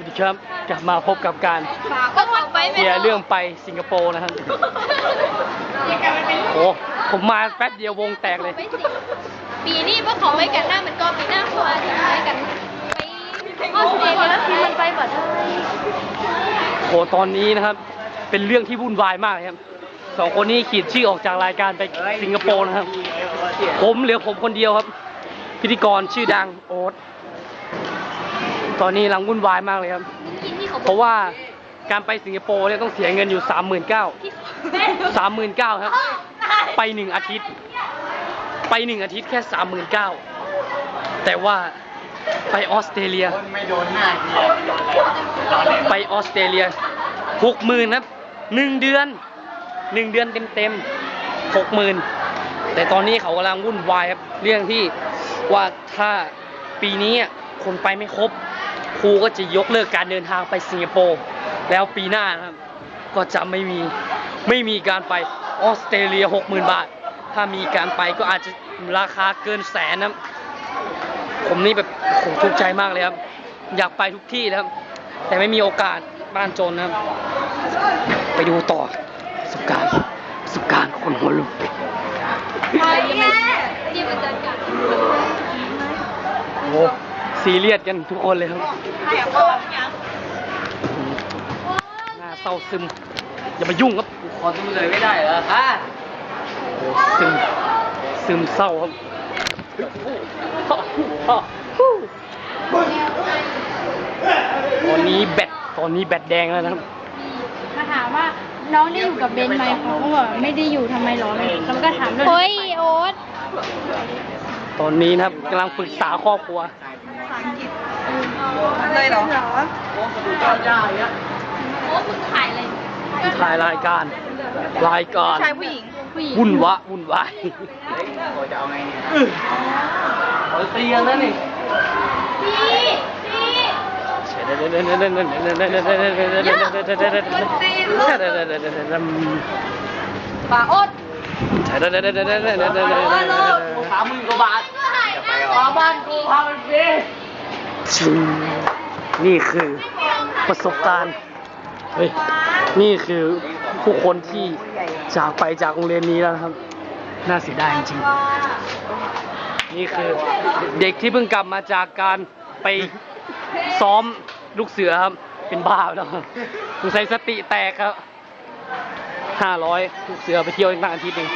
วัสดีครับกลับมาพบกับการก็หมดไปเสียเรื่องไปสิงคโปร์นะครับโอ้ผมมาแป๊บเดียววงแตกเลย ปีนี้พวกเขาไปกันหน้ามันก็ปีหน้าควรที่ไปกันไปออสเตรเลียแล้วทีมันไปบ่ได้โหตอนนี้นะครับ เป็นเรื่องที่วุ่นวายมากเลยครับสองคนนี้ขีดชื่อออกจากรายการไปสิงคโปร์นะครับ ผมเหลือผมคนเดียวครับ พิธีกรชื่อดังโอ๊ต ตอนนี้กำลังวุ่นวายมากเลยครับกินที่เขาเพราะว่าการไปสิงคโปร์เนี่ยต้องเสียเงินอยู่สามหมื่นเก้าสามหมื่นเก้าครับ ไปหนึ่งอาทิตย์ ไปหนึ่งอาทิตย์แค่สามหมื่นเก้าแต่ว่าไปออสเตรเลีย ไม่โดนหน้าเกียไปออสเตรเลียหกหมื่นครับหนึ่งเดือนหนึ่งเดือนเต็มเต็มหกหมื่นแต่ตอนนี้เขากำลังวุ่นวายครับ เรื่องที่ว่าถ้าปีนี้คนไปไม่ครบ ครูก็จะยกเลิกการเดินทางไปสิงคโปร์แล้วปีหน้านะครับ ก็จะไม่มีไม่มีการไปออสเตรเลียหกหมื่นบาท ถ้ามีการไปก็อาจจะราคาเกินแสนนะผมนี่แบบผมทุกข์ใจมากเลยครับ อยากไปทุกที่นะครับ แต่ไม่มีโอกาสบ้านจนนะครับ ไปดูต่อประสบการณ์ประสบการณ์คนหัวลุกไปแม่ที่มันจะกันโอ้ ซีเรียสกันทุกคนเลยครับให้พ่อยังหน้าเศร้าซึม อย่ามายุ่งครับขอดูเลยไม่ได้เหรอฮะโอ้ซึม ซึมเศร้าครับตอนนี้แบตตอนนี้แบตแดงแล้วนะครับมาถามว่าน้องได้อยู่กับเบนไหมเขาก็บอกไม่ได้อยู่ทำไมหรอแล้วก็ถามเรื่องเฮ้ยโอ๊ต ตอนนี้นะครับกำลังปรึกษาครอบครัวเลยเหรอโอ๊ตมึงขายอะไรถ่ายรายการ รายการชายผู้หญิงผู้หญิงวุ่นวะวุ่นวายจะเอาไงเนี่ยเอาเตียงแล้วนี่พี่พี่ปา โอ๊ตสามหมื่นกว่าบาทจะไปเหรอบ้านกูพามันฟรีนี่คือประสบการณ์เฮ้ยนี่คือผู้คนที่จากไปจากโรงเรียนนี้แล้วครับ น่าเสียดายจริงๆนี่คือเด็กที่เพิ่งกลับมาจากการไปซ้อมลูกเสือครับ เป็นบ้าแล้วครับสงสัยสติแตกครับ ห้าร้อยลูกเสือไปเที่ยวอีกตั้งอาทิตย์หนึ่ง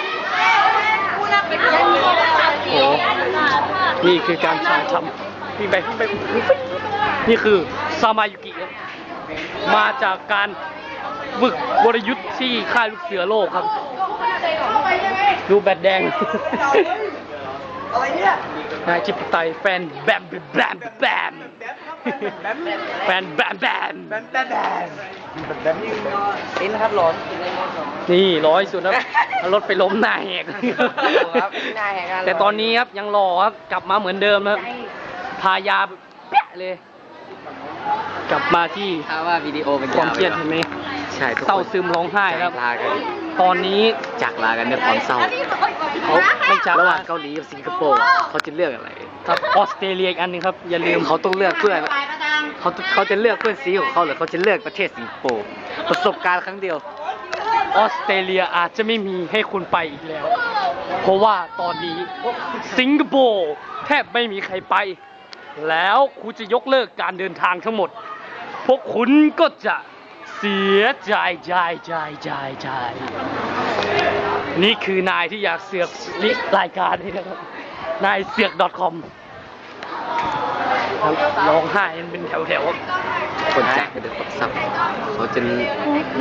ผู้นักเป็นยังมีโอ้โหนี่คือการถ่ายทำนี่ไปไปนี่คือซามายุกิครับมาจากการฝึกวรยุทธ์ที่ค่ายลูกเสือโลกครับ ดูแบดแดงอะไรเนี่ยนายจิปไตยแฟนแบมแบมแบมแฟนแบมแบมแบนแบน แบนแบนนี่นะครับร้อนนี่ร้อยสุดครับเอารถไปล้มหน้าแหกครับหน้าแหกกันแต่ตอนนี้ครับยังรอครับกลับมาเหมือนเดิมครับทายาแบบแปะเลย กลับมาที่ถ้าว่าวิดีโอมันความเครียดเห็นไหมใช่ทุกคนเศร้าซึมร้องไห้ครับลากันตอนนี้จากลากันด้วยความเศร้า เขาไม่จากระหว่างเกาหลีกับสิงคโปร์เขาจะเลือกอะไรครับออสเตรเลียอีกอันหนึงครับอย่าลืมเขาต้องเลือกเพื่อนเขาเขาจะเลือกเพื่อนซีของเขาหรือเขาจะเลือกประเทศสิงคโปร์ประสบการณ์ครั้งเดียว ออสเตรเลียอาจจะไม่มีให้คุณไปอีกแล้ว เพราะว่าตอนนี้สิงคโปร์แทบไม่มีใครไป แล้วคุณจะยกเลิกการเดินทางทั้งหมด พวกคุณก็จะเสียใจใจใจใจใจ นี่คือนายที่อยากเสือกลิรายการนี้นะครับ นายเสือก .com ครับร้องไห้กันเป็นแถวๆคนจากไปด้วยความเศร้าเขาจะ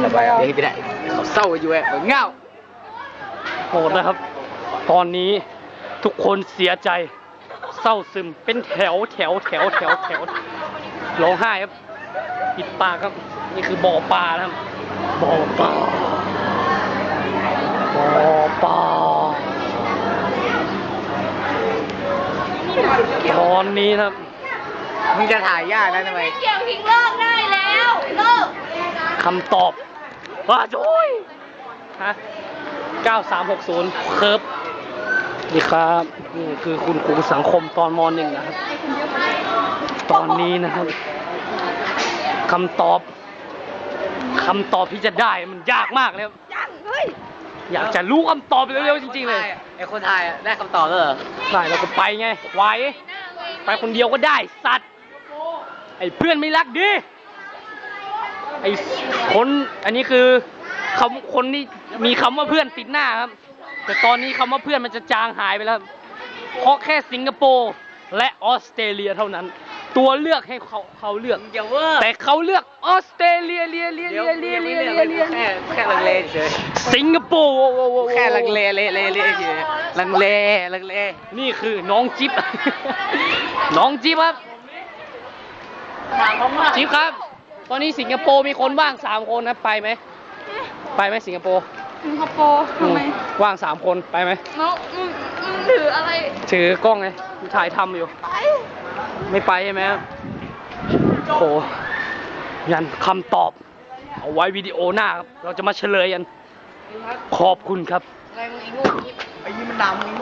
ระบายอย่างนี้ไม่ได้เขาเศร้าอยู่แอบเงาโหดนะครับ ตอนนี้ทุกคนเสียใจ เศร้าซึมเป็นแถวแถวแถวแถวแถวร้องไห้ครับปิดปากครับ นี่คือบ่อปลานะครับบ่อปลาบ่อ ปลาตอนนี้นะครับ มึงจะถ่ายยากนะทำไมเกี่ยวทิ้งเลิกได้แล้วเลิกคำตอบว่าโจ้ยฮะ9360เคิร์ฟนี่ครับนี่คือคุณครูสังคมตอนมหนึ่งนะครับ ตอนนี้นะครับคำตอบคำตอบที่จะได้มันยากมากเลยครับยังเฮ้ย อยากจะรู้คำตอบเร็วๆจริงๆเลยไอ้คนไทยอะได้คำตอบแล้วเหรอได้เราก็ไปไงไหวไปคนเดียวก็ได้สัตว์ ไอ้เพื่อนไม่รักดิไอ้คนอันนี้คือคำคนที่มีคำว่าเพื่อนติดหน้าครับ แต่ตอนนี้คำว่าเพื่อนมันจะจางหายไปแล้ว เพราะแค่สิงคโปร์และออสเตรเลียเท่านั้น ตัวเลือกให้เขาเขาเลือก อย่าเวอร์แต่เขาเลือกออสเตรเลียเลียเลียเดี๋ยวเลียเลียไม่เลียเลือกเลียเลยเลียแค่แค่ลังเลเฉยสิงคโปร์โว้โว้โว้โว้แค่ลังเลเลเลเลเฉยลังเลลังเล นี่คือน้องจิ๊บน้องจิ๊บครับจิ๊บครับ ตอนนี้สิงคโปร์มีคนว่างสามคนนะไปไหมไปไหมสิงคโปร์สิงคโปร์ทำไมว่างสามคนไปไหมน้องมึงมึงถืออะไร ถือกล้องไงถ่ายทำอยู่ไป ไม่ไปใช่ไหมครับโอ้ยันคำตอบ เอาไว้วิดีโอหน้าครับ เราจะมาเฉลยกัน ขอบคุณครับ อะไรมึงไอ้โง่ไอ้นี่มันดำ